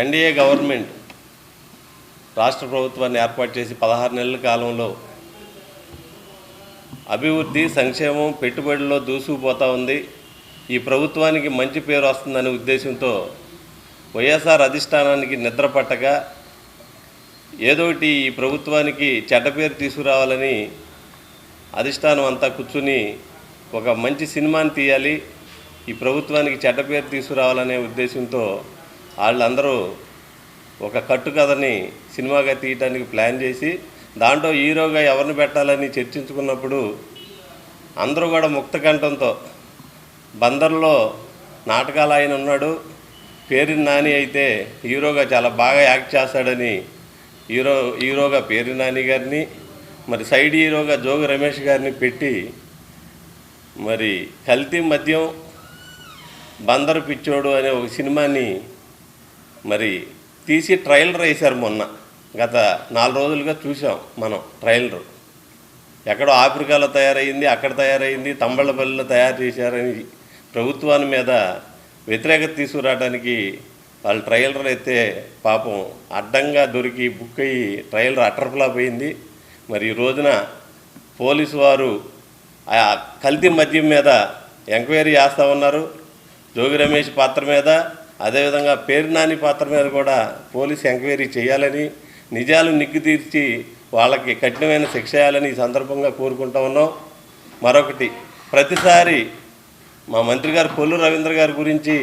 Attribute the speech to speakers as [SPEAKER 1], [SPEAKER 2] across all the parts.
[SPEAKER 1] NDA government రాష్ట్ర ప్రభుత్వాన్ని ఏర్పాటు చేసి పదహారు నెలల కాలంలో అభివృద్ధి సంక్షేమం పెట్టుబడుల్లో దూసుకుపోతూ ఉంది. ఈ ప్రభుత్వానికి మంచి పేరు వస్తుందనే ఉద్దేశంతో వైఎస్ఆర్ అధిష్టానానికి నిద్ర పట్టక ఏదోటి ఈ ప్రభుత్వానికి చెడ్డ పేరు తీసుకురావాలని అధిష్టానం అంతా కూర్చుని ఒక మంచి సినిమాని తీయాలి. ఈ ప్రభుత్వానికి చెడ్డ పేరు తీసుకురావాలనే ఉద్దేశంతో వాళ్ళందరూ ఒక కట్టుకథని సినిమాగా తీయటానికి ప్లాన్ చేసి దాంట్లో హీరోగా ఎవరిని పెట్టాలని చర్చించుకున్నప్పుడు అందరూ కూడా ముక్త కంఠంతో బందర్లో నాటకాలు ఆయన ఉన్నాడు పేరు నాని అయితే హీరోగా చాలా బాగా యాక్ట్ చేస్తాడని హీరో హీరోగా పేరు నాని గారిని మరి సైడ్ హీరోగా జోగి రమేష్ గారిని పెట్టి మరి కల్తీ మద్యం బందరు పిచ్చోడు అనే ఒక సినిమాని మరి తీసి ట్రైలర్ వేశారు మొన్న. గత నాలుగు రోజులుగా చూసాం మనం ట్రైలర్ ఎక్కడో ఆఫ్రికాలో తయారైంది అక్కడ తయారైంది తంబళ్ళపల్లిలో తయారు చేశారని ప్రభుత్వాన్ని మీద వ్యతిరేకత తీసుకురావడానికి వాళ్ళు ట్రైలర్ అయితే పాపం అడ్డంగా దొరికి బుక్ అయ్యి ట్రైలర్ అటర్ఫ్లాప్ అయింది. మరి ఈ రోజున పోలీసు వారు ఆ కల్తీ మద్యం మీద ఎంక్వైరీ చేస్తూ ఉన్నారు. జోగి రమేష్ పాత్ర మీద అదేవిధంగా పేరునాని పాత్ర మీద కూడా పోలీసు ఎంక్వైరీ చేయాలని నిజాలు నిగ్గు తీర్చి వాళ్ళకి కఠినమైన శిక్ష వేయాలని ఈ సందర్భంగా కోరుకుంటా ఉన్నాం. మరొకటి ప్రతిసారి మా మంత్రి గారు కొల్లు రవీంద్ర గారి గురించి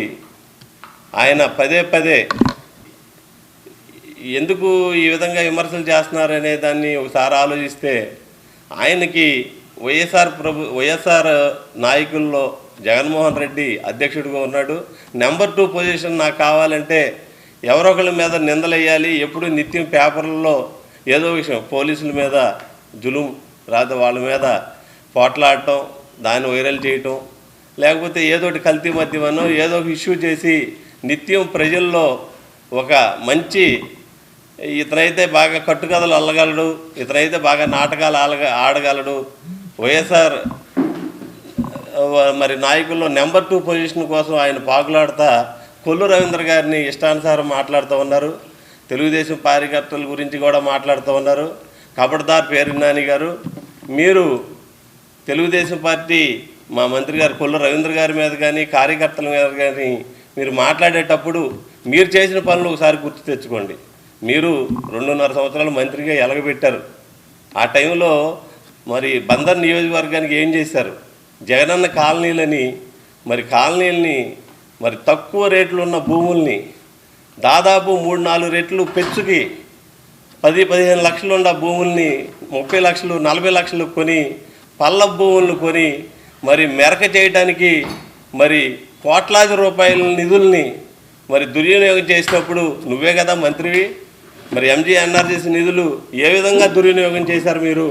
[SPEAKER 1] ఆయన పదే పదే ఎందుకు ఈ విధంగా విమర్శలు చేస్తున్నారనే దాన్ని ఒకసారి ఆలోచిస్తే ఆయనకి వైఎస్ఆర్ ప్రభు వైఎస్ఆర్ నాయకుల్లో జగన్మోహన్ రెడ్డి అధ్యక్షుడిగా ఉన్నాడు. నెంబర్ టూ పొజిషన్ నాకు కావాలంటే ఎవరో మీద నిందలేయాలి ఎప్పుడు నిత్యం పేపర్లలో ఏదో విషయం పోలీసుల మీద జులుం రాత వాళ్ళ మీద పోట్లాడటం దాన్ని వైరల్ చేయటం లేకపోతే ఏదోటి కల్తీ మద్యమనో ఏదో ఒక ఇష్యూ చేసి నిత్యం ప్రజల్లో ఒక మంచి ఇతనైతే బాగా కట్టుకథలు అల్లగలడు ఇతనైతే బాగా నాటకాలు ఆడగ ఆడగలడు. వైఎస్ఆర్ మరి నాయకుల్లో నెంబర్ టూ పొజిషన్ కోసం ఆయన పాకులాడుతా కొల్లు రవీంద్ర గారిని ఇష్టానుసారం మాట్లాడుతూ ఉన్నారు. తెలుగుదేశం కార్యకర్తల గురించి కూడా మాట్లాడుతూ ఉన్నారు. కబడ్దార్ పేరు నాని గారు మీరు తెలుగుదేశం పార్టీ మా మంత్రి గారు కొల్లు రవీంద్ర గారి మీద కానీ కార్యకర్తల మీద కానీ మీరు మాట్లాడేటప్పుడు మీరు చేసిన పనులు ఒకసారి గుర్తు తెచ్చుకోండి. మీరు రెండున్నర సంవత్సరాలు మంత్రిగా ఎలగబెట్టారు. ఆ టైంలో మరి బందర్ నియోజకవర్గానికి ఏం చేశారు? జగనన్న కాలనీలని మరి కాలనీలని మరి తక్కువ రేట్లు ఉన్న భూముల్ని దాదాపు మూడు నాలుగు రెట్లు పెంచుకి పది పదిహేను లక్షలు ఉన్న భూముల్ని ముప్పై లక్షలు నలభై లక్షలు కొని పల్ల భూములను కొని మరి మెరక చేయడానికి మరి కోట్లాది రూపాయల నిధుల్ని మరి దుర్వినియోగం చేసినప్పుడు నువ్వే కదా మంత్రివి? మరి ఎంజీ ఎన్ఆర్జీసీ నిధులు ఏ విధంగా దుర్వినియోగం చేశారు మీరు?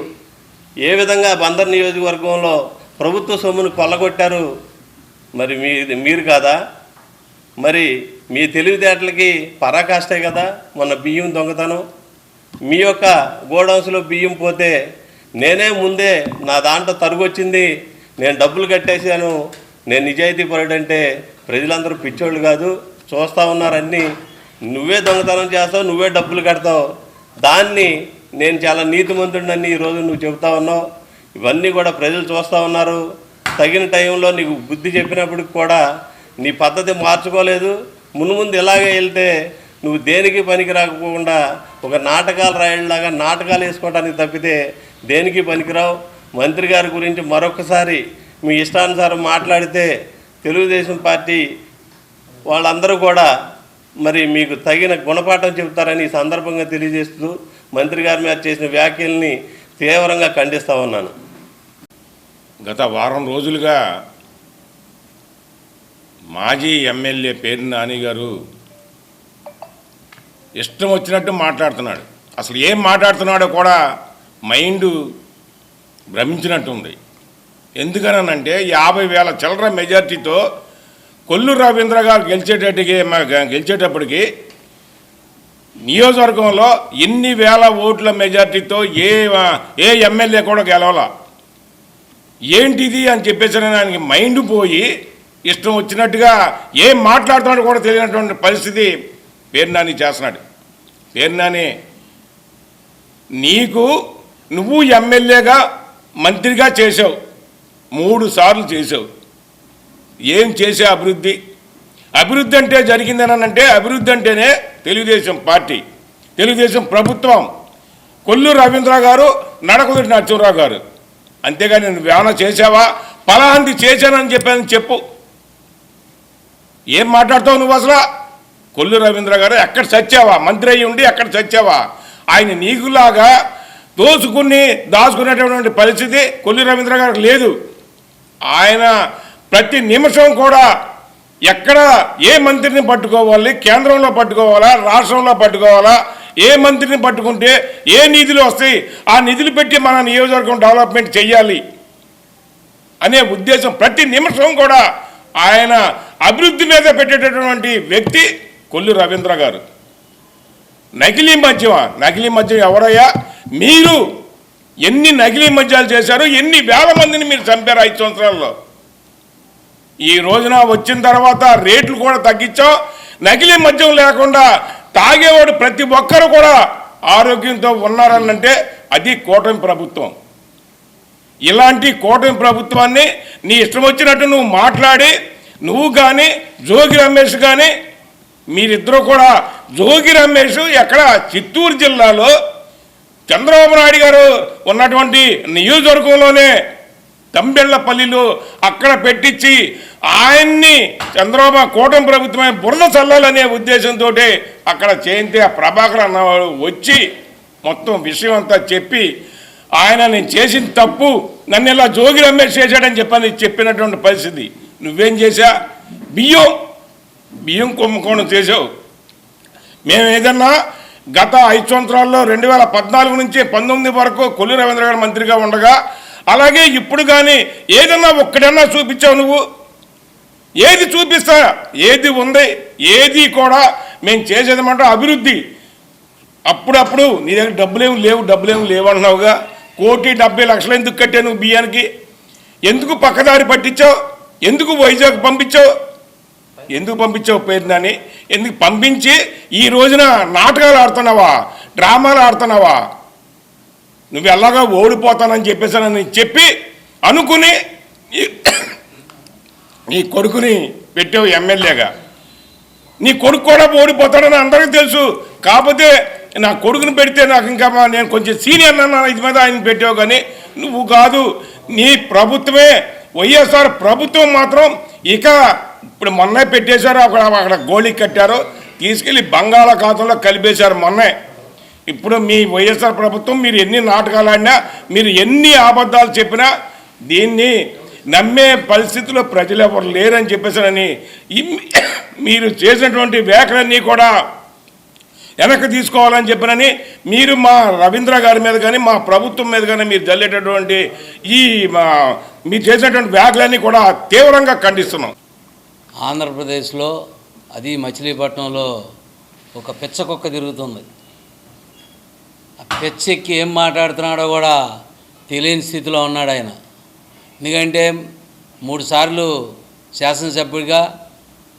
[SPEAKER 1] ఏ విధంగా బందర్ నియోజకవర్గంలో ప్రభుత్వ సొమ్మును కొల్లగొట్టారు. మరి మీ మీరు కాదా? మరి మీ తెలివితేటలకి పరాకాష్టే కదా మొన్న బియ్యం దొంగతనం. మీ యొక్క గోడౌన్స్లో బియ్యం పోతే నేనే ముందే నా దాంట్లో తరుగు వచ్చింది నేను డబ్బులు కట్టేశాను నేను నిజాయితీ పరుడంటే ప్రజలందరూ పిచ్చోళ్ళు కాదు చూస్తూ ఉన్నారన్నీ. నువ్వే దొంగతనం చేస్తావు నువ్వే డబ్బులు కడతావు. దాన్ని నేను చాలా నీతిమంతుడినని ఈరోజు నువ్వు చెబుతా ఉన్నావు. ఇవన్నీ కూడా ప్రజలు చూస్తూ ఉన్నారు. తగిన టైంలో నీకు బుద్ధి చెప్పినప్పటికి కూడా నీ పద్ధతి మార్చుకోలేదు. మున్ముందు ఇలాగే వెళ్తే నువ్వు దేనికి పనికి రాకపోకుండా ఒక నాటకాలు రాయడంలాగా నాటకాలు వేసుకోవడానికి తప్పితే దేనికి పనికిరావు? మంత్రి గారి గురించి మరొకసారి మీ ఇష్టానుసారం మాట్లాడితే తెలుగుదేశం పార్టీ వాళ్ళందరూ కూడా మరి మీకు తగిన గుణపాఠం చెబుతారని ఈ సందర్భంగా తెలియజేస్తూ మంత్రి గారి మీద చేసిన వ్యాఖ్యల్ని తీవ్రంగా ఖండిస్తా ఉన్నాను.
[SPEAKER 2] గత వారం రోజులుగా మాజీ ఎమ్మెల్యే పేరు నాని గారు ఇష్టం వచ్చినట్టు మాట్లాడుతున్నాడు. అసలు ఏం మాట్లాడుతున్నాడో కూడా మైండ్ భ్రమించినట్టుంది. ఎందుకనంటే యాభై వేల చిల్లర మెజార్టీతో కొల్లు రవీంద్ర గారు గెలిచేటట్టుకి గెలిచేటప్పటికి నియోజకవర్గంలో ఎన్ని వేల ఓట్ల మెజార్టీతో ఏ ఏ ఎమ్మెల్యే కూడా గెలవాల. ఏంటిది అని చెప్పేసి దానికి మైండ్ పోయి ఇష్టం వచ్చినట్టుగా ఏం మాట్లాడుతున్నాడో కూడా తెలియనటువంటి పరిస్థితి పేరు నాని చేస్తున్నాడు. పేరు నాని నీకు నువ్వు ఎమ్మెల్యేగా మంత్రిగా చేసావు మూడు సార్లు చేసావు ఏం చేసే అభివృద్ధి? అభివృద్ధి అంటే జరిగిందనంటే అభివృద్ధి అంటేనే తెలుగుదేశం పార్టీ తెలుగుదేశం ప్రభుత్వం. కొల్లు రవీంద్ర గారు నడకుదుటి నరసింహరావు గారు. అంతేగాని నువ్వు ఏమైనా చేసావా పలాంటి చేశానని చెప్పాను చెప్పు. ఏం మాట్లాడతావు నువ్వు అసలు? కొల్లు రవీంద్ర గారు ఎక్కడ చచ్చావా? మంత్రి అయ్యి ఉండి ఎక్కడ చచ్చావా? ఆయన నీకులాగా దోచుకుని దాచుకునేటటువంటి పరిస్థితి కొల్లి రవీంద్ర గారికి లేదు. ఆయన ప్రతి నిమిషం కూడా ఎక్కడ ఏ మంత్రిని పట్టుకోవాలి కేంద్రంలో పట్టుకోవాలా రాష్ట్రంలో పట్టుకోవాలా ఏ మంత్రిని పట్టుకుంటే ఏ నిధులు వస్తాయి ఆ నిధులు పెట్టి మన నియోజకవర్గం డెవలప్మెంట్ చేయాలి అనే ఉద్దేశం ప్రతి నిమిషం కూడా ఆయన అభివృద్ధి మీద పెట్టేటటువంటి వ్యక్తి కొల్లు రవీంద్ర గారు. నకిలీ మద్యమా? నకిలీ మద్యం ఎవరయ్యా? మీరు ఎన్ని నకిలీ మద్యాలు చేశారు? ఎన్ని వేల మందిని మీరు చంపారు ఐదు సంవత్సరాల్లో? ఈ రోజున వచ్చిన తర్వాత రేట్లు కూడా తగ్గించాం నకిలీ మద్యం లేకుండా తాగేవాడు ప్రతి ఒక్కరు కూడా ఆరోగ్యంతో ఉన్నారనంటే అది కూటమి ప్రభుత్వం. ఇలాంటి కూటమి ప్రభుత్వాన్ని నీ ఇష్టం వచ్చినట్టు నువ్వు మాట్లాడి నువ్వు కానీ జోగి రమేష్ కానీ మీరిద్దరూ కూడా జోగి రమేష్ ఎక్కడ చిత్తూరు జిల్లాలో చంద్రబాబు నాయుడు గారు ఉన్నటువంటి నియోజకవర్గంలోనే తంబెళ్ళపల్లిలో అక్కడ పెట్టించి ఆయన్ని చంద్రబాబు కూటమి ప్రభుత్వమే బురద చల్లాలనే ఉద్దేశంతో అక్కడ చేయింతే ఆ ప్రభాకర్ అన్నవాడు వచ్చి మొత్తం విషయం అంతా చెప్పి ఆయన నేను చేసిన తప్పు నన్ను ఇలా జోగి రమేష్ చేశాడని చెప్పని చెప్పినటువంటి పరిస్థితి. నువ్వేం చేశా? బియ్యం బియ్యం కుంభకోణం చేసావు మేము ఏదన్నా గత ఐదు సంవత్సరాల్లో రెండు వేల పద్నాలుగు నుంచి పంతొమ్మిది వరకు కొల్లి రవీంద్ర గారు మంత్రిగా ఉండగా అలాగే ఇప్పుడు కానీ ఏదన్నా ఒక్కడన్నా చూపించావు నువ్వు. ఏది చూపిస్తా ఏది ఉంది ఏది కూడా మేము చేసేది అభివృద్ధి. అప్పుడప్పుడు నీ దగ్గర డబ్బులేం లేవు డబ్బులేం లేవు అంటున్నావుగా. కోటి డెబ్బై లక్షలు ఎందుకు కట్టావు నువ్వు బియ్యానికి? ఎందుకు పక్కదారి పట్టించావు? ఎందుకు వైజాగ్ పంపించావు? ఎందుకు పంపించావు పేరుని ఎందుకు పంపించి ఈ రోజున నాటకాలు ఆడుతున్నావా? డ్రామాలు ఆడుతున్నావా? నువ్వు ఎలాగా ఓడిపోతానని చెప్పేసానని చెప్పి అనుకుని నీ- కొడుకుని పెట్టావు ఎమ్మెల్యేగా. నీ కొడుకు కూడా ఓడిపోతాడని అందరికీ తెలుసు. కాకపోతే నా కొడుకుని పెడితే నాకు ఇంకా నేను కొంచెం సీనియర్ అన్న ఇది మీద ఆయన పెట్టావు కానీ నువ్వు కాదు. నీ ప్రభుత్వమే వైఎస్ఆర్ ప్రభుత్వం మాత్రం ఇక ఇప్పుడు మొన్నే పెట్టేశారు అక్కడ అక్కడ గోళీ కట్టారు. తీసుకెళ్ళి బంగాళాఖాతంలో కలిపేశారు మొన్నే. ఇప్పుడు మీ వైఎస్ఆర్ ప్రభుత్వం మీరు ఎన్ని నాటకాలు ఆడినా మీరు ఎన్ని అబద్ధాలు చెప్పినా దీన్ని నమ్మే పరిస్థితిలో ప్రజలు ఎవరు లేరని చెప్పేసారని మీరు చేసినటువంటి వ్యాఖ్యలన్నీ కూడా వెనక్కి తీసుకోవాలని చెప్పినని మీరు మా రవీంద్ర గారి మీద కానీ మా ప్రభుత్వం మీద కానీ మీరు జల్లేటటువంటి ఈ మా మీరు చేసినటువంటి వ్యాఖ్యలన్నీ కూడా తీవ్రంగా ఖండిస్తున్నాం.
[SPEAKER 3] ఆంధ్రప్రదేశ్లో అది మచిలీపట్నంలో ఒక పిచ్చ కుక్క తిరుగుతుంది. ఆ పిచ్చెక్కి ఏం మాట్లాడుతున్నాడో కూడా తెలియని స్థితిలో ఉన్నాడు ఆయన. ఎందుకంటే మూడుసార్లు శాసనసభ్యుడిగా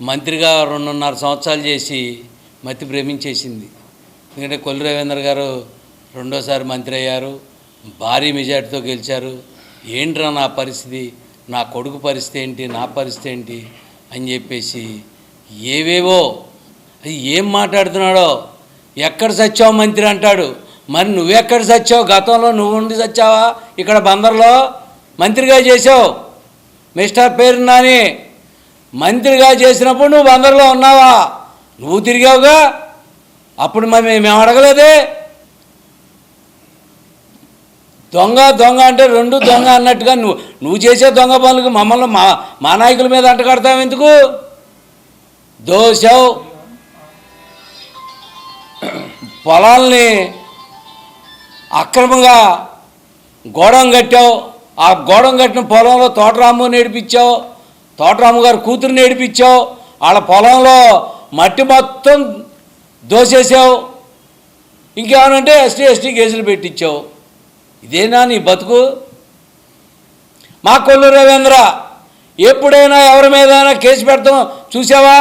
[SPEAKER 3] మంత్రిగా రెండున్నర సంవత్సరాలు చేసి మతి ప్రేమించేసింది ఎందుకంటే కొల్లు రవీంద్ర గారు రెండోసారి మంత్రి అయ్యారు భారీ మెజార్టీతో గెలిచారు. ఏంట్రా నా పరిస్థితి? నా కొడుకు పరిస్థితి ఏంటి? నా పరిస్థితి ఏంటి? అని చెప్పేసి ఏవేవో అది ఏం మాట్లాడుతున్నాడో ఎక్కడ సచ్చావు మంత్రి అంటాడు. మరి నువ్వెక్కడ సచ్చావు? గతంలో నువ్వు ఉండి సచ్చావా? ఇక్కడ బందర్లో మంత్రిగా చేసావు మిస్టర్ పేరు నాని మంత్రిగా చేసినప్పుడు నువ్వు అందరిలో ఉన్నావా? నువ్వు తిరిగావుగా? అప్పుడు మరి మేము అడగలేదే? దొంగ దొంగ అంటే రెండు దొంగ అన్నట్టుగా నువ్వు నువ్వు చేసే దొంగ పనులకు మమ్మల్ని మా మా నాయకుల మీద అంటగడతావు ఎందుకు? దోశావు పొలాల్ని అక్రమంగా గోడం కట్టావు. ఆ గోడం కట్టిన పొలంలో తోటరాము నేడిపించావు తోటరాము గారు కూతురు నేడిపించావు వాళ్ళ పొలంలో మట్టి మొత్తం దోసేసావు. ఇంకేమనంటే ఎస్టీ ఎస్టీ కేసులు పెట్టించావు. ఇదేనా నీ బతుకు? మా కొల్లు రవీంద్ర ఎప్పుడైనా ఎవరి మీద కేసు పెడతాం చూసావా?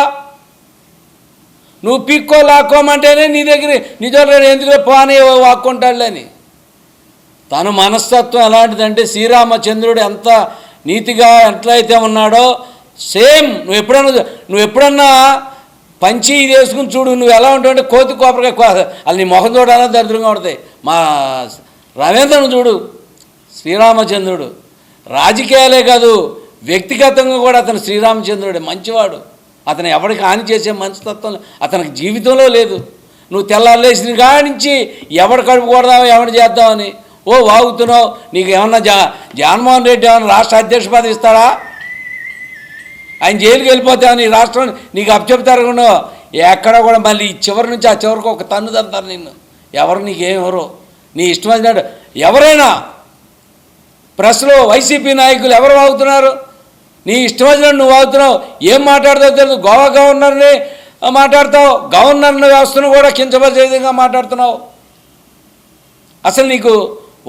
[SPEAKER 3] నువ్వు పిక్కో లాక్కోమంటేనే నీ దగ్గర నీ దగ్గర ఎందుకు పోనీ వాక్కుంటాడులేని తన మనస్తత్వం ఎలాంటిదంటే శ్రీరామచంద్రుడు ఎంత నీతిగా ఎట్లయితే ఉన్నాడో సేమ్ నువ్వు ఎప్పుడన్నా నువ్వు ఎప్పుడన్నా పంచి వేసుకుని చూడు నువ్వు ఎలా ఉంటావంటే కోతి కోపరగా కో- అది నీ ముఖం చూడాలా దరిద్రంగా ఉంటాయి మా రవీంద్రను చూడు శ్రీరామచంద్రుడు. రాజకీయాలే కాదు వ్యక్తిగతంగా కూడా అతను శ్రీరామచంద్రుడే మంచివాడు. అతను ఎవరికి హాని చేసే మంచితత్వం అతనికి జీవితంలో లేదు. నువ్వు తెల్లాలేసిన కానించి ఎవడు కడుపు కొడదామో ఎవడు చేద్దామని. ఓ వాగుతున్నావు? నీకు ఏమన్నా జా జగన్మోహన్ రెడ్డి ఏమన్నా రాష్ట్ర అధ్యక్ష పదవి ఇస్తాడా? ఆయన జైలుకి వెళ్ళిపోతే నీ రాష్ట్రం నీకు అప్పచెప్తారు కూడా ఎక్కడ కూడా మళ్ళీ చివరి నుంచి ఆ చివరికి ఒక తన్ను తంతారు నిన్ను. ఎవరు నీకేమెవరు నీ ఇష్టం వచ్చినట్టు. ఎవరైనా ప్రెస్లో వైసీపీ నాయకులు ఎవరు వాగుతున్నారు? నీ ఇష్టం వచ్చినట్టు నువ్వు వాగుతున్నావు. ఏం మాట్లాడతావు తెలుసు గోవా గవర్నర్ని మాట్లాడతావు. గవర్నర్ వ్యవస్థను కూడా కించపరిచే విధంగా మాట్లాడుతున్నావు. అసలు నీకు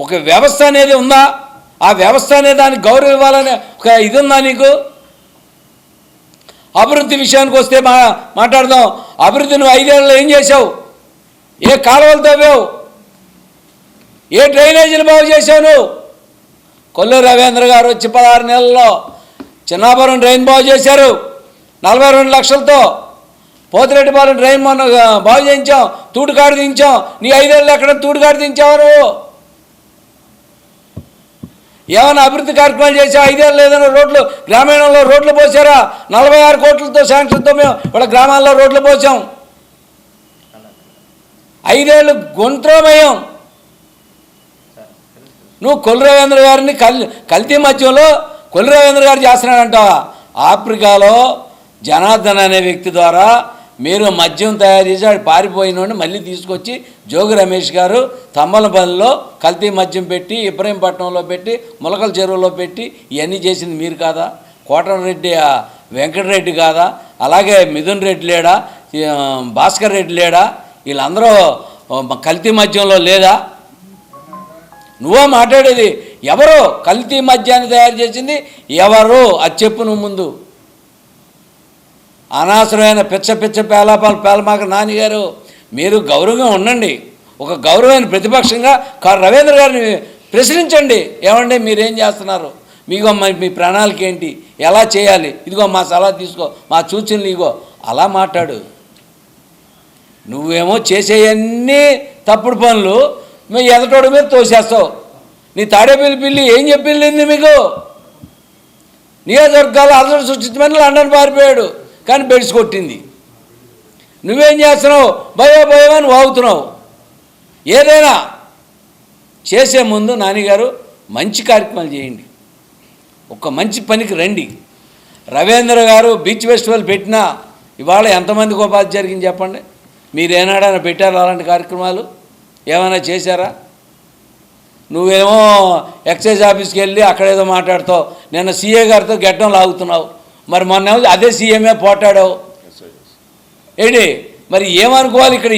[SPEAKER 3] ఒక వ్యవస్థ అనేది ఉందా? ఆ వ్యవస్థ అనే దానికి గౌరవం ఇవ్వాలనే ఒక ఇది ఉందా నీకు? అభివృద్ధి విషయానికి వస్తే మా మాట్లాడదాం. అభివృద్ధి నువ్వు ఐదేళ్ళలో ఏం చేసావు ఏ కాలువలు తవ్వావు ఏ డ్రైనేజీలు బాగు చేసావు నువ్వు? కొల్లు రవీంద్ర గారు వచ్చి పదహారు నెలల్లో చిన్నాపురం డ్రైన్ బాగు చేశారు. నలభై రెండు లక్షలతో పోతిరెడ్డిపాలెం డ్రైన్ మొన్న బాగు చేయించాం. తూటుకాడు దించాం. నీ ఐదేళ్ళు ఎక్కడ తూటుకాడు దించావు నువ్వు? ఏమైనా అభివృద్ధి కార్యక్రమాలు చేసా ఐదేళ్ళు ఏదైనా రోడ్లు గ్రామీణంలో రోడ్లు పోసారా? నలభై ఆరు కోట్లతో శాంక్షన్తో మేము వాళ్ళ గ్రామాల్లో రోడ్లు పోసాం. ఐదేళ్ళు గుంత్రమయం. నువ్వు కొల్లు రవీంద్ర గారిని కల్ కల్తీ మధ్యంలో కొల్లు రవీంద్ర గారు చేస్తున్నాడంటావా? ఆఫ్రికాలో జనార్దన్ అనే వ్యక్తి ద్వారా మీరు మద్యం తయారు చేసి ఆడు పారిపోయినోడిని మళ్ళీ తీసుకొచ్చి జోగి రమేష్ గారు తమ్మలపల్లిలో కల్తీ మద్యం పెట్టి ఇబ్రహీంపట్నంలో పెట్టి ములకల చెరువులో పెట్టి ఇవన్నీ చేసింది మీరు కాదా? కోటరెడ్డి వెంకటరెడ్డి కాదా? అలాగే మిథున్ రెడ్డి లేడా? భాస్కర్ రెడ్డి లేడా? వీళ్ళందరూ కల్తీ మద్యంలో లేదా? నువ్వో మాట్లాడేది. ఎవరు కల్తీ మద్యాన్ని తయారు చేసింది? ఎవరు? అది చెప్పు నువ్వు ముందు. అనవసరమైన పిచ్చ పిచ్చ పేలాపాలు పేలమాక నాన్నగారు మీరు గౌరవంగా ఉండండి. ఒక గౌరవమైన ప్రతిపక్షంగా కారు రవీంద్ర గారిని ప్రశ్నించండి. ఏమండి మీరేం చేస్తున్నారు? మీగో మరి మీ ప్రణాళిక ఏంటి? ఎలా చేయాలి? ఇదిగో మా సలహా తీసుకో మా సూచనలు ఇగో. అలా మాట్లాడు. నువ్వేమో చేసేయన్నీ తప్పుడు పనులు మీ ఎదటోడి మీద తోసేస్తావు. నీ తాడేపల్లి పిల్లి ఏం చెప్పింది మీకు? నియోజకవర్గాలు అలసట సృష్టించమని లండన్ పారిపోయాడు. కానీ బెడ్స్ కొట్టింది. నువ్వేం చేస్తున్నావు? భయో భయం అని వాగుతున్నావు. ఏదైనా చేసే ముందు నాన్నగారు మంచి కార్యక్రమాలు చేయండి. ఒక మంచి పనికి రండి. రవీంద్ర గారు బీచ్ ఫెస్టివల్ పెట్టినా ఇవాళ ఎంతమందికి ఉపాధి జరిగింది చెప్పండి? మీరు ఏనాడైనా పెట్టారా అలాంటి కార్యక్రమాలు? ఏమైనా చేశారా? నువ్వేమో ఎక్సైజ్ ఆఫీస్కి వెళ్ళి అక్కడ ఏదో మాట్లాడుతావు. నిన్న సీఏ గారితో గెట్టం లాగుతున్నావు. మరి మొన్న అదే సీఎంఏ పోటాడావు? ఏంటి? మరి ఏమనుకోవాలి ఇక్కడ?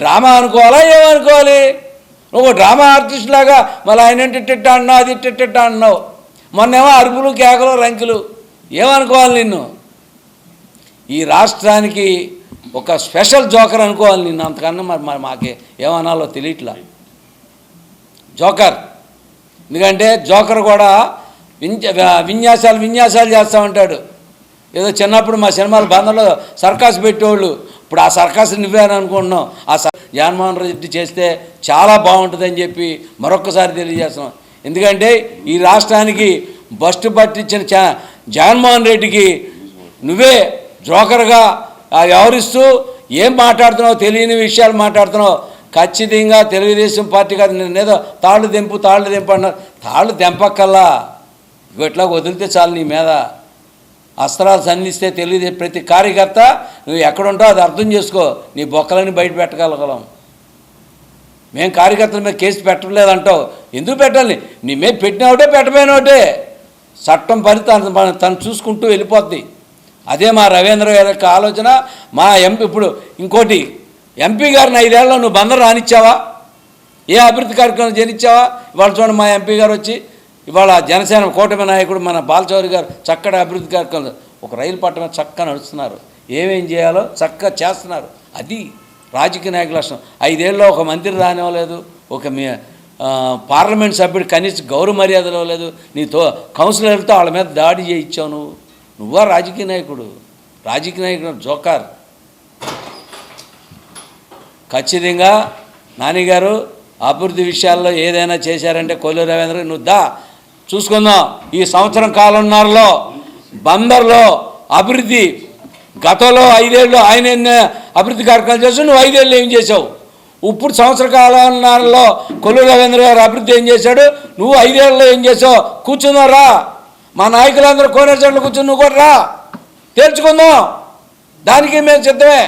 [SPEAKER 3] డ్రామా అనుకోవాలా? ఏమనుకోవాలి? నువ్వు డ్రామా ఆర్టిస్ట్ లాగా మళ్ళీ ఆయన టిట్ట అన్నావు అది టిట్ట అన్నావు. మొన్నేమో అరుపులు కేకలు రంకులు. ఏమనుకోవాలి నిన్ను? ఈ రాష్ట్రానికి ఒక స్పెషల్ జోకర్ అనుకోవాలి నిన్ను. అంతకన్నా మరి మరి మాకే ఏమనాలో తెలియట్లా? జోకర్. ఎందుకంటే జోకర్ కూడా విన్యాసాలు విన్యాసాలు చేస్తూ ఉంటాడు. ఏదో చిన్నప్పుడు మా సినిమాల బంధంలో సర్కాస్ పెట్టేవాళ్ళు. ఇప్పుడు ఆ సర్కాస్ నువ్వేని అనుకుంటున్నాం ఆ సర్ జగన్మోహన్ రెడ్డి చేస్తే చాలా బాగుంటుందని చెప్పి మరొక్కసారి తెలియజేస్తున్నాం. ఎందుకంటే ఈ రాష్ట్రానికి బస్టు పట్టించిన చ జగన్మోహన్ రెడ్డికి నువ్వే జోకర్గా వ్యవహరిస్తూ ఏం మాట్లాడుతున్నావు తెలియని విషయాలు మాట్లాడుతున్నావు ఖచ్చితంగా తెలుగుదేశం పార్టీ కాదు. నేనేదో తాళ్ళు తెంపు తాళ్ళు దెంపు అన్నారు. తాళ్ళు తెంపక్కల్లా. ఇగో ఇట్లా వదిలితే చాలు నీ మీద. అస్త్రాలు సన్నిస్తే తెలియదు ప్రతి కార్యకర్త నువ్వు ఎక్కడుంటావు అది అర్థం చేసుకో నీ బొక్కలని బయట పెట్టగలగలం. మేము కార్యకర్తల మీద కేసు పెట్టలేదంటావు. ఎందుకు పెట్టాలి? నీ మీద పెట్టిన ఒకటే పెట్టపోయిన ఒకటే. చట్టం పని తను తను చూసుకుంటూ వెళ్ళిపోద్ది. అదే మా రవీంద్ర గారి యొక్క ఆలోచన. మా ఎంపీ ఇప్పుడు ఇంకోటి ఎంపీ గారిని ఐదేళ్ళలో నువ్వు బందరు రానిచ్చావా? ఏ అభివృద్ధి కార్యక్రమం చేనిచ్చావా? ఇవాళ చూడండి మా ఎంపీ గారు వచ్చి ఇవాళ జనసేన కూటమి నాయకుడు మన బాలచౌరి గారు చక్కటి అభివృద్ధి కార్యక్రమం ఒక రైలు పట్టణం చక్కగా నడుస్తున్నారు. ఏమేం చేయాలో చక్కగా చేస్తున్నారు. అది రాజకీయ నాయకుల లక్షణం. ఐదేళ్ళలో ఒక మంత్రి రానివ్వలేదు ఒక మీ పార్లమెంట్ సభ్యుడు కనీస గౌరవ మర్యాదలు ఇవ్వలేదు. నీతో కౌన్సిలర్తో వాళ్ళ మీద దాడి చేయించావు నువ్వు. నువ్వా రాజకీయ నాయకుడు? రాజకీయ నాయకుడు జోకార్. ఖచ్చితంగా నానిగారు అభివృద్ధి విషయాల్లో ఏదైనా చేశారంటే కొల్లు రవీంద్ర నువ్వు దా. చూసుకుందాం. ఈ సంవత్సరం కాలంన్నరలో బందర్లో అభివృద్ధి గతంలో ఐదేళ్ళు ఆయన అభివృద్ధి కార్యక్రమాలు చేసావు నువ్వు ఐదేళ్ళు ఏం చేసావు ఇప్పుడు సంవత్సర కాలంలో కొల్లు రవీంద్ర గారు అభివృద్ధి ఏం చేశాడు? నువ్వు ఐదేళ్ళలో ఏం చేసావు కూర్చున్నారా మా నాయకులందరూ కోనేరు చెట్లు కూర్చుని నువ్వు కూడా రా. తేల్చుకుందాం. దానికి మేము సిద్ధమే.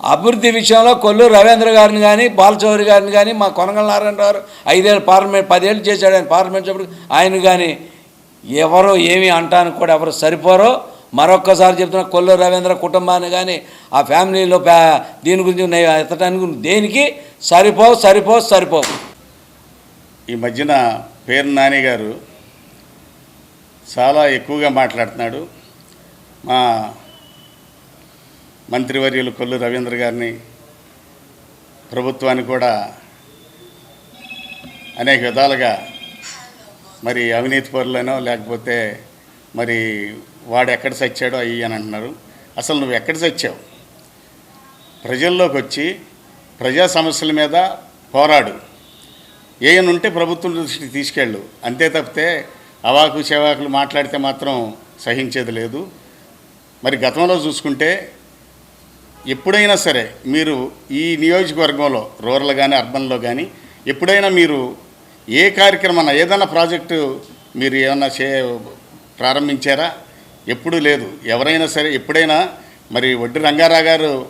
[SPEAKER 3] అభివృద్ధి విషయంలో కొల్లు రవీంద్ర గారిని కానీ బాలచౌరి గారిని కానీ మా కొనగల నారాయణ గారు ఐదేళ్ళు పార్లమెంట్ పదేళ్ళు చేశాడు ఆయన పార్లమెంట్ సభ్యుడు ఆయన కానీ ఎవరో ఏమి అంటానికి కూడా ఎవరు సరిపోరో మరొక్కసారి చెప్తున్నా కొల్లు రవీంద్ర కుటుంబాన్ని కానీ ఆ ఫ్యామిలీలో దీని గురించి నే- ఎత్తడానికి దేనికి? సరిపోవు సరిపోవు సరిపోవు
[SPEAKER 4] ఈ మధ్యన పేరు నాని గారు చాలా ఎక్కువగా మాట్లాడుతున్నాడు. మా మంత్రివర్యులు కొల్లు రవీంద్ర గారిని ప్రభుత్వాన్ని కూడా అనేక విధాలుగా మరి అవినీతి పరులనో లేకపోతే మరి వాడు ఎక్కడ చచ్చాడో అయ్యి అని అంటున్నారు. అసలు నువ్వు ఎక్కడ చచ్చావు ప్రజల్లోకి వచ్చి ప్రజా సమస్యల మీద పోరాడు. ఏయనుంటే ప్రభుత్వం దృష్టికి తీసుకెళ్ళు. అంతే తప్పితే అవాకు సేవాకులు మాట్లాడితే మాత్రం సహించేది లేదు. మరి గతంలో చూసుకుంటే ఎప్పుడైనా సరే మీరు ఈ నియోజకవర్గంలో రూరల్ కానీ అర్బన్లో కానీ ఎప్పుడైనా మీరు ఏ కార్యక్రమం ఏదైనా ప్రాజెక్టు మీరు ఏమన్నా చే ప్రారంభించారా? ఎప్పుడూ లేదు. ఎవరైనా సరే ఎప్పుడైనా మరి వడ్డీ రంగారావు గారు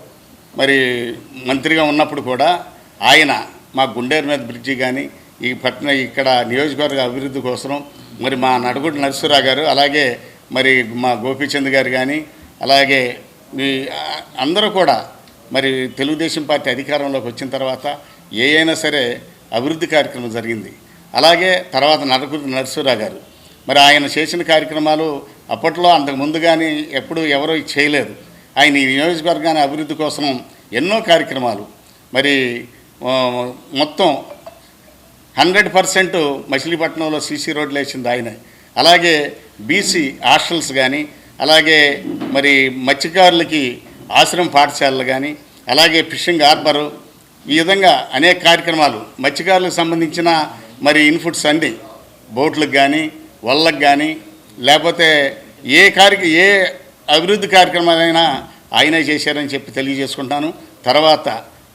[SPEAKER 4] మరి మంత్రిగా ఉన్నప్పుడు కూడా ఆయన మా గుండేరు మీద బ్రిడ్జి కానీ ఈ పట్టణ ఇక్కడ నియోజకవర్గ అభివృద్ధి కోసం మరి మా నడుగుడు నరసింహరావు గారు అలాగే మరి మా గోపీచంద్ గారు కానీ అలాగే మీ అందరూ కూడా మరి తెలుగుదేశం పార్టీ అధికారంలోకి వచ్చిన తర్వాత ఏ అయినా సరే అభివృద్ధి కార్యక్రమం జరిగింది. అలాగే తర్వాత నరకుడు నరసూరావు గారు. మరి ఆయన చేసిన కార్యక్రమాలు అప్పట్లో అంతకు ముందు కానీ ఎప్పుడు ఎవరూ చేయలేదు. ఆయన ఈ నియోజకవర్గాన్ని అభివృద్ధి కోసం ఎన్నో కార్యక్రమాలు. మరి మొత్తం హండ్రెడ్ పర్సెంట్ మచిలీపట్నంలో సీసీ రోడ్లు వేసింది ఆయన. అలాగే బీసీ హాస్టల్స్ కానీ అలాగే మరి మత్స్యకారులకి ఆశ్రమ పాఠశాలలు కానీ అలాగే ఫిషింగ్ హార్బరు ఈ విధంగా అనేక కార్యక్రమాలు మత్స్యకారులకు సంబంధించిన మరి ఇన్పుట్స్ అన్నీ బోట్లకు కానీ వల్లకు కానీ లేకపోతే ఏ కార్య ఏ అభివృద్ధి కార్యక్రమాలైనా ఆయనే చేశారని చెప్పి తెలియజేసుకుంటాను. తర్వాత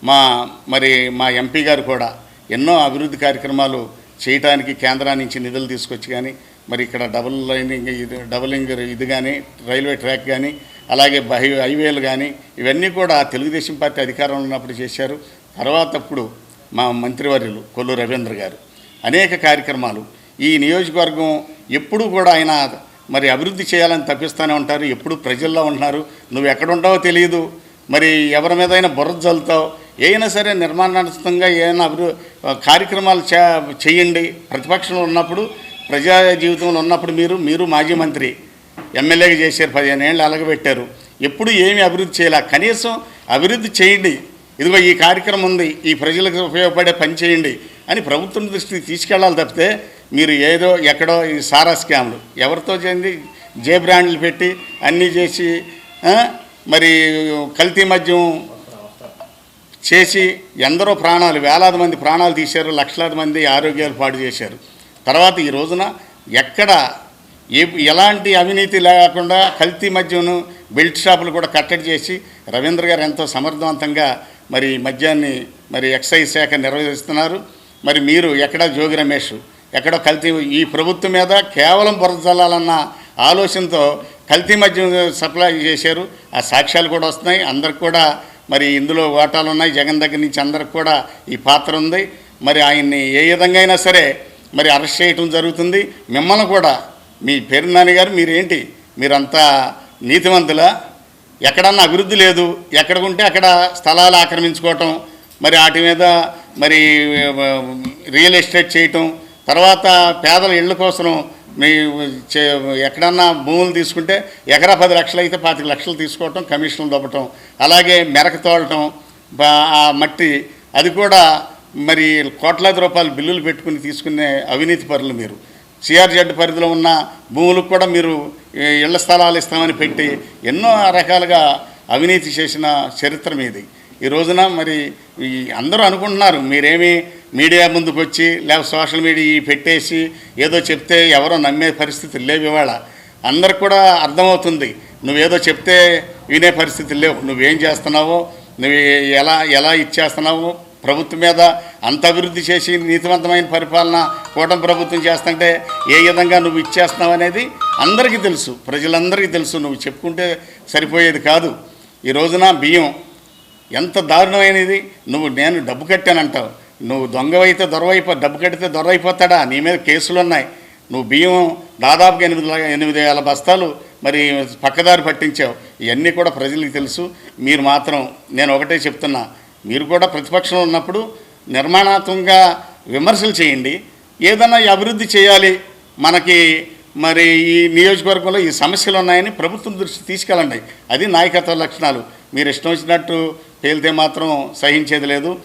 [SPEAKER 4] మా మరి మా ఎంపీ గారు కూడా ఎన్నో అభివృద్ధి కార్యక్రమాలు చేయటానికి కేంద్రం నుంచి నిధులు తీసుకొచ్చి కానీ మరి ఇక్కడ డబుల్ లైనింగ్ ఇది డబులింగ్ ఇది కానీ రైల్వే ట్రాక్ కానీ అలాగే బై హైవేలు కానీ ఇవన్నీ కూడా తెలుగుదేశం పార్టీ అధికారంలో ఉన్నప్పుడు చేశారు. తర్వాత అప్పుడు మా మంత్రివర్యులు కొల్లు రవీంద్ర గారు. అనేక కార్యక్రమాలు. ఈ నియోజకవర్గం ఎప్పుడూ కూడా ఆయన మరి అభివృద్ధి చేయాలని తప్పిస్తూనే ఉంటారు. ఎప్పుడు ప్రజల్లో ఉంటున్నారు. నువ్వు ఎక్కడుంటావో తెలియదు. మరి ఎవరి మీదైనా బుర్ర జల్లుతావు. ఏమైనా సరే నిర్మాణాత్మకంగా ఏమైనా అభివృ కార్యక్రమాలు చే చేయండి. ప్రతిపక్షంలో ఉన్నప్పుడు ప్రజా జీవితంలో ఉన్నప్పుడు మీరు మీరు మాజీ మంత్రి ఎమ్మెల్యేగా చేశారు పదిహేను ఏళ్ళు అలగబెట్టారు. ఎప్పుడు ఏమి అభివృద్ధి చేయాల. కనీసం అభివృద్ధి చేయండి. ఇదిగో ఈ కార్యక్రమం ఉంది ఈ ప్రజలకు ఉపయోగపడే పని చేయండి అని ప్రభుత్వం దృష్టికి తీసుకెళ్ళాలి తప్పితే మీరు ఏదో ఎక్కడో ఈ సారా స్కామ్లు. ఎవరితో చేయండి? జే బ్రాండ్లు పెట్టి అన్నీ చేసి మరి కల్తీ మద్యం చేసి ఎందరో ప్రాణాలు వేలాది మంది ప్రాణాలు తీశారు లక్షలాది మంది ఆరోగ్యాలు పాడు చేశారు. తర్వాత ఈ రోజున ఎక్కడ ఏ ఎలాంటి అవినీతి లేకుండా కల్తీ మద్యంను బెల్ట్ షాపులు కూడా కట్టడి చేసి రవీంద్ర గారు ఎంతో సమర్థవంతంగా మరి మద్యాన్ని మరి ఎక్సైజ్ శాఖ నిర్వహిస్తున్నారు. మరి మీరు ఎక్కడ జోగి రమేష్ ఎక్కడో కల్తీ ఈ ప్రభుత్వం మీద కేవలం బురద చల్లాలన్న ఆలోచనతో కల్తీ మద్యం సప్లై చేశారు. ఆ సాక్ష్యాలు కూడా వస్తున్నాయి. అందరికి కూడా మరి ఇందులో ఓటాలు ఉన్నాయి. జగన్ దగ్గర నుంచి అందరికి కూడా ఈ పాత్ర ఉంది. మరి ఆయన్ని ఏ విధంగా అయినా సరే మరి అరెస్ట్ చేయటం జరుగుతుంది. మిమ్మల్ని కూడా మీ పేరు నాన్నగారు మీరేంటి? మీరంతా నీతివంతులా ఎక్కడన్నా అభివృద్ధి లేదు ఎక్కడ ఉంటే అక్కడ స్థలాలు ఆక్రమించుకోవటం మరి వాటి మీద మరి రియల్ ఎస్టేట్ చేయటం తర్వాత పేదల ఇళ్ళ కోసం మీ చే- ఎక్కడన్నా భూములు తీసుకుంటే ఎకరా పది లక్షలు అయితే పాతిక లక్షలు తీసుకోవటం కమిషన్లు దొబ్బటం అలాగే మెరక తోలటం ఆ మట్టి అది కూడా మరి కోట్లాది రూపాయలు బిల్లులు పెట్టుకుని తీసుకునే అవినీతి పరులు మీరు. సిఆర్జెడ్ పరిధిలో ఉన్న భూములకు కూడా మీరు ఇళ్ళ స్థలాలు ఇస్తామని పెట్టి ఎన్నో రకాలుగా అవినీతి చేసిన చరిత్ర మీది. ఈ రోజున మరి అందరూ అనుకుంటున్నారు మీరేమి మీడియా ముందుకు వచ్చి లేకపోతే సోషల్ మీడియా పెట్టేసి ఏదో చెప్తే ఎవరో నమ్మే పరిస్థితి లేవు ఇవాళ. అందరికి కూడా అర్థమవుతుంది నువ్వేదో చెప్తే వినే పరిస్థితి లేవు. నువ్వేం చేస్తున్నావో నువ్వు ఎలా ఎలా ఇచ్చేస్తున్నావో ప్రభుత్వం మీద అంత అభివృద్ధి చేసి నీతివంతమైన పరిపాలన కూటమి ప్రభుత్వం చేస్తుంటే ఏ విధంగా నువ్వు ఇచ్చేస్తున్నావు అనేది అందరికీ తెలుసు. ప్రజలందరికీ తెలుసు. నువ్వు చెప్పుకుంటే సరిపోయేది కాదు. ఈ రోజున బియ్యం ఎంత దారుణమైనది. నువ్వు నేను డబ్బు కట్టానంటావు. నువ్వు దొంగవైతే దొరవైపో డబ్బు కడితే దొరవైపోతాడా? నీ మీద కేసులు ఉన్నాయి. నువ్వు బియ్యం దాదాపుగా ఎనిమిది ఎనిమిది వేల బస్తాలు మరి పక్కదారి పట్టించావు. ఇవన్నీ కూడా ప్రజలకు తెలుసు. మీరు మాత్రం నేను ఒకటే చెప్తున్నా. మీరు కూడా ప్రతిపక్షంలో ఉన్నప్పుడు నిర్మాణాత్మకంగా విమర్శలు చేయండి. ఏదైనా అభివృద్ధి చేయాలి. మనకి మరి ఈ నియోజకవర్గంలో ఈ సమస్యలు ఉన్నాయని ప్రభుత్వం దృష్టి తీసుకెళ్ళండి. అది నాయకత్వ లక్షణాలు. మీరు ఇష్టం వచ్చినట్టు తేలితే మాత్రం సహించేది లేదు.